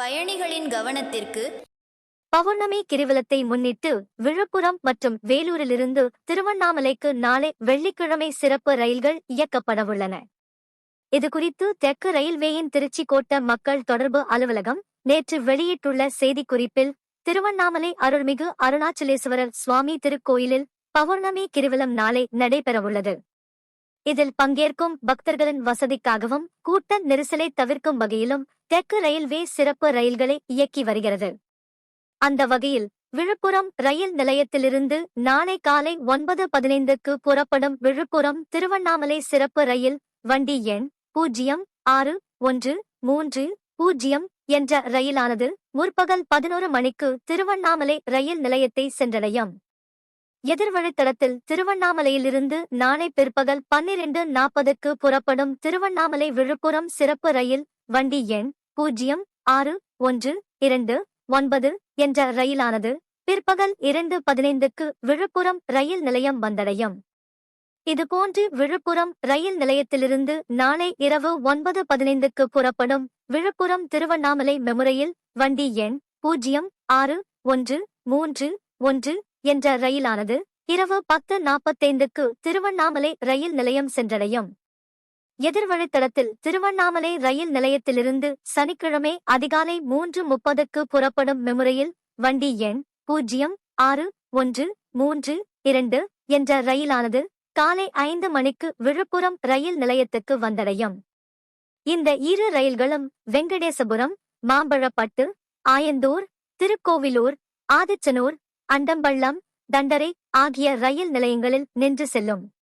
பயணிகளின் கவனத்திற்கு பௌர்ணமி கிரிவலத்தை முன்னிட்டு விழுப்புரம் மற்றும் வேலூரிலிருந்து திருவண்ணாமலைக்கு நாளை வெள்ளிக்கிழமை சிறப்பு ரயில்கள் இயக்கப்படவுள்ளன இதுகுறித்து தெற்கு ரயில்வேயின் திருச்சி கோட்ட மக்கள் தொடர்பு அலுவலகம் நேற்று வெளியிட்டுள்ள செய்திக்குறிப்பில் திருவண்ணாமலை அருள்மிகு அருணாச்சலேஸ்வரர் சுவாமி திருக்கோயிலில் பௌர்ணமி கிரிவலம் நாளை நடைபெறவுள்ளது. இதில் பங்கேற்கும் பக்தர்களின் வசதிக்காகவும் கூட்ட நெரிசலை தவிர்க்கும் வகையிலும் தெற்கு ரயில்வே சிறப்பு ரயில்களை இயக்கி வருகிறது. அந்த வகையில் விழுப்புரம் ரயில் நிலையத்திலிருந்து நாளை காலை ஒன்பது பதினைந்துக்கு புறப்படும் விழுப்புரம் திருவண்ணாமலை சிறப்பு ரயில் வண்டி எண் பூஜ்ஜியம் ஆறு ஒன்று மூன்று பூஜ்ஜியம் என்ற ரயிலானது முற்பகல் பதினோரு மணிக்கு திருவண்ணாமலை ரயில் நிலையத்தை சென்றடையும். எதிர்வழித்தடத்தில் திருவண்ணாமலையிலிருந்து நாளை பிற்பகல் பன்னிரண்டு நாற்பதுக்கு புறப்படும் திருவண்ணாமலை விழுப்புரம் சிறப்பு ரயில் வண்டி எண் பூஜ்ஜியம் ஆறு ஒன்று இரண்டு ஒன்பது என்ற ரயிலானது பிற்பகல் இரண்டு பதினைந்துக்கு விழுப்புரம் ரயில் நிலையம் வந்தடையும். இதுபோன்று விழுப்புரம் ரயில் நிலையத்திலிருந்து நாளை இரவு ஒன்பது பதினைந்துக்கு புறப்படும் விழுப்புரம் திருவண்ணாமலை மெமுரையில் வண்டி எண் பூஜ்ஜியம் ஆறு ஒன்று மூன்று ஒன்று என்ற ரயிலானது இரவு பத்து நாற்பத்தைந்துக்கு திருவண்ணாமலை ரயில் நிலையம் சென்றடையும். எதிர்வழித்தடத்தில் திருவண்ணாமலை ரயில் நிலையத்திலிருந்து சனிக்கிழமை அதிகாலை மூன்று முப்பதுக்கு புறப்படும் மெமுரையில் வண்டி எண் பூஜ்ஜியம் ஆறு ஒன்று மூன்று இரண்டு என்ற ரயிலானது காலை ஐந்து மணிக்கு விழுப்புரம் ரயில் நிலையத்துக்கு வந்தடையும். இந்த இரு ரயில்களும் வெங்கடேசபுரம் மாம்பழப்பட்டு ஆயந்தூர் திருக்கோவிலூர் ஆதிச்சனூர் அண்டம்பள்ளம் தண்டரை ஆகிய ரயில் நிலையங்களில் நின்று செல்லும்.